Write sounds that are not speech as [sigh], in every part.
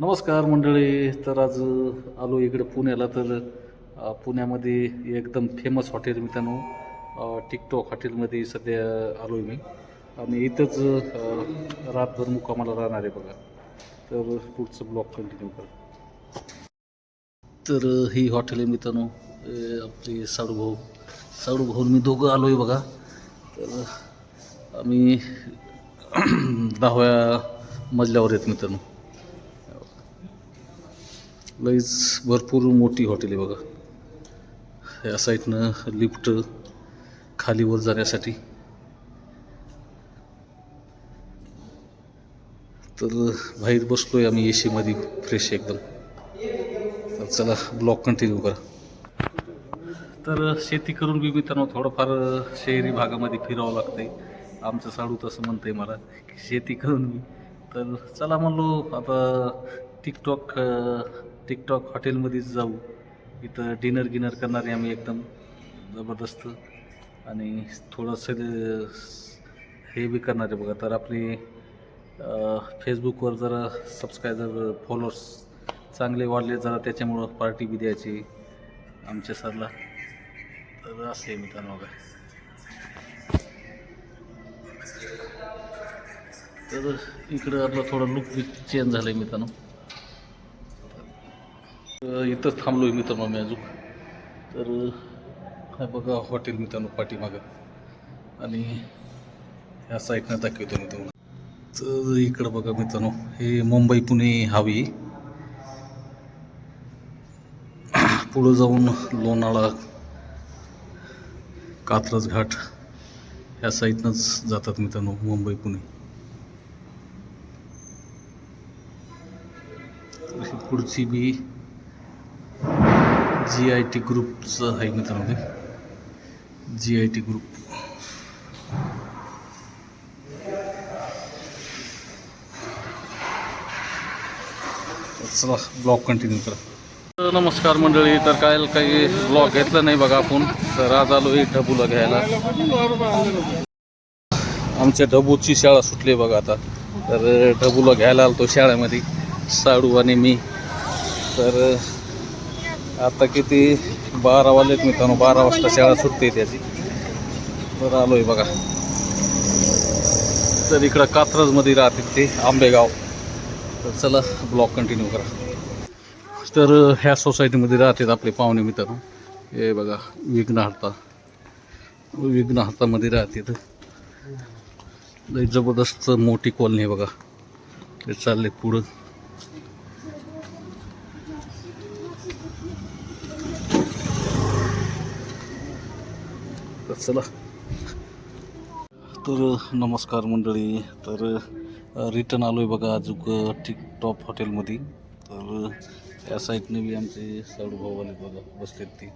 नमस्कार मंडळी तर आज आलो इकडं पुण्याला तर पुण्यामध्ये एकदम फेमस हॉटेल मित्रांनो. टिकटॉक हॉटेलमध्ये सध्या आलो आहे मी. आणि इथंच रातभर मुक्कामाला राहणार आहे बघा. तर पुढचं ब्लॉग कंटिन्यू करा. तर ही हॉटेल आहे मित्रांनो हे आपली साडूभाऊ साडूभाऊ मी दोघं आलो आहे बघा. तर आम्ही [clears throat] दहाव्या मजल्यावर आहेत मित्रांनो. लईच भरपूर मोठी हॉटेल आहे बघा. या साईडनं लिफ्ट खाली वर जाण्यासाठी. तर बाहेर बसलोय आम्ही ए सीमध्ये फ्रेश एकदम. तर चला ब्लॉक कंटिन्यू करा. तर शेती करून बी मित्रांनो थोडंफार शहरी भागामध्ये फिरावं लागतंय. आमचं साडू तसं म्हणतंय मला की शेती करून बी. तर चला म्हणलो आता टिकटॉक टिकटॉक हॉटेलमध्येच जाऊ. इथं डिनर गिनर करणारे आम्ही एकदम जबरदस्त. आणि थोडंसं हे बी करणारे बघा. तर आपली फेसबुकवर जरा सबस्क्रायबर फॉलोअर्स चांगले वाढले जरा त्याच्यामुळं पार्टी बी द्यायची आमच्या सरला. तर असं आहे मित्रांनो बघा. तर इकडं आपलं थोडं लुक बी चेंज झालं आहे मित्रांनो. इथंच थांबलो आहे मित्रांनो मी अजून. तर हा बघा हॉटेल मित्रांनो पाठीमागं. आणि ह्या साईडनं दाखवतो मी तुम्हाला. तर इकडं बघा मित्रांनो हे मुंबई पुणे हवी. पुढं जाऊन लोणाळा कात्रज घाट ह्या साईडनंच जातात मित्रांनो मुंबई पुणे. पुढची बी जी आय टी ग्रुपचं आहे मित्रांनो ते. G I T group. चला ब्लॉग कंटिन्यू करा. नमस्कार मंडळी तर काय काही ब्लॉग घेतला नाही बघा आपण. तर आज आलो एक ढबूला घ्यायला. आमच्या ढबूची शाळा सुटली बघा आता. तर ढबूला घ्यायला आलो तो शाळेमध्ये साडू आणि मी. तर आता किती? बारा वाजलेत मित्रांनो बारा वाजता शाळा सुटते त्याची तर आलोय बघा. तर इकडं कात्रजमध्ये राहते ते आंबेगाव. तर चला ब्लॉक कंटिन्यू करा. तर ह्या सोसायटीमध्ये राहतात आपले पाहुणे मित्रांनो. हे बघा विघ्नहर्ता. विघ्नहर्तामध्ये राहतात. लई जबरदस्त मोठी कॉलनी आहे बघा. ते चालले पुढं. तर चला. तर नमस्कार मंडळी. तर रिटर्न आलो आहे बघा अजून टिकटॉप हॉटेलमध्ये तर या साईडने बी आमचे साडू भाऊवाले बघा बसलेत ते.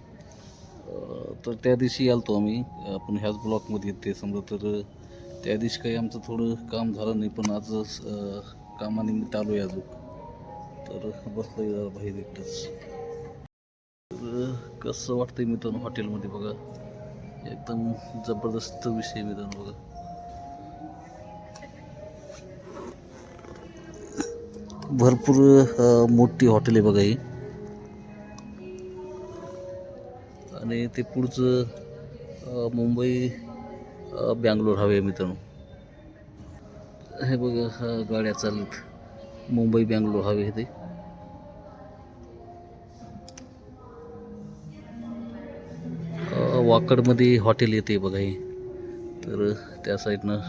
तर त्या दिवशी आलतो आम्ही. आपण ह्याच ब्लॉकमध्ये येते समजा तर त्या दिवशी काही आमचं थोडं काम झालं नाही पण आज कामानिमित्त आलो आहे अजून तर बसलं जरा बाहेर एकटंच. तर कसं वाटतंय मित्रांनो हॉटेलमध्ये बघा? एकदम जबरदस्त विषय मित्रांनो बघा. भरपूर मोठी हॉटेल आहे बघा ही. आणि ते पुढचं मुंबई बँगलोर हवे मित्रांनो. हे बघा गाड्या चालत. मुंबई बँगलोर हवे हे ते. वाकडमध्ये हॉटेल येते बघा हे. तर त्या साईडनं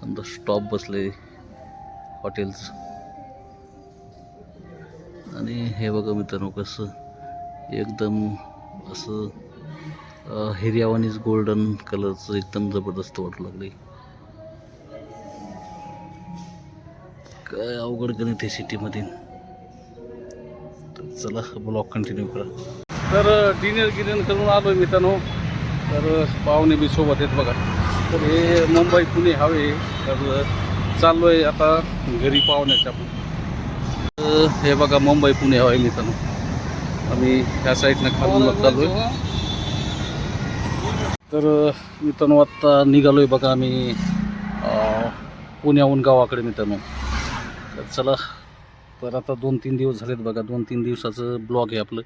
समजा स्टॉप बसले हॉटेलचं आणि हे बघा मित्रांनो कसं एकदम असं अ, गोल्डन कलरचं एकदम जबरदस्त वाटू लागले. काय अवघड गणित आहे सिटीमध्ये तर चला ब्लॉग कंटिन्यू करा. तर डिनर गिनर करून आलो मित्रांनो. तर पाहुणे बी सोबत आहेत बघा. तर हे मुंबई पुणे हवे तर चाललो आहे आता घरी पाहुण्याच्या आपण तर हे बघा मुंबई पुणे हवे मित्रांनो. आम्ही त्या साईडनं खालून चाललो आहे तर मित्रांनो आत्ता निघालो आहे बघा आम्ही पुण्याहून गावाकडे मित्रांनो. तर चला तर आता दोन तीन दिवस झालेत बघा. दोन तीन दिवसाचं ब्लॉग आहे आपलं.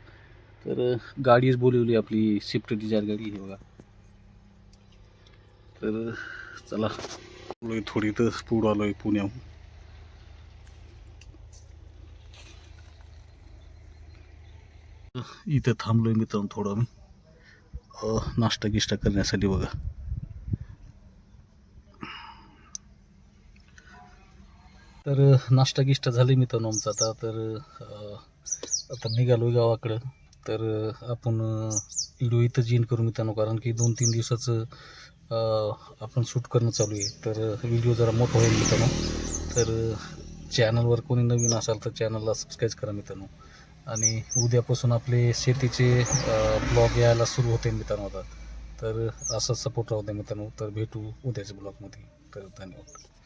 तर गाडीच बोलवली आपली स्विफ्ट डिझायर गाडी. आहे बघा. तर चला. थोडी तर पुढं आलोय पुण्याहून. इथं थांबलो आहे मित्रांनो थोडं मी. नाश्ता गिष्टा करण्यासाठी बघा. तर नाश्ता गिष्टा झाली मित्रांनो आमचा आता. तर आता निघालोय गावाकडं. तर आपण व्हिडिओ इथं जीन करू मित्रांनो. कारण की दोन तीन दिवसाचं आपण शूट करणं चालू आहे. तर व्हिडिओ जरा मोठा होईल मित्रांनो. तर चॅनलवर कोणी नवीन असाल तर चॅनलला सबस्क्राईब करा मित्रांनो. आणि उद्यापासून आपले शेतीचे ब्लॉग यायला सुरू होते मित्रांनो आता. तर असं सपोर्ट राहू द्या मित्रांनो. तर भेटू उद्याच्या ब्लॉगमध्ये तर धन्यवाद.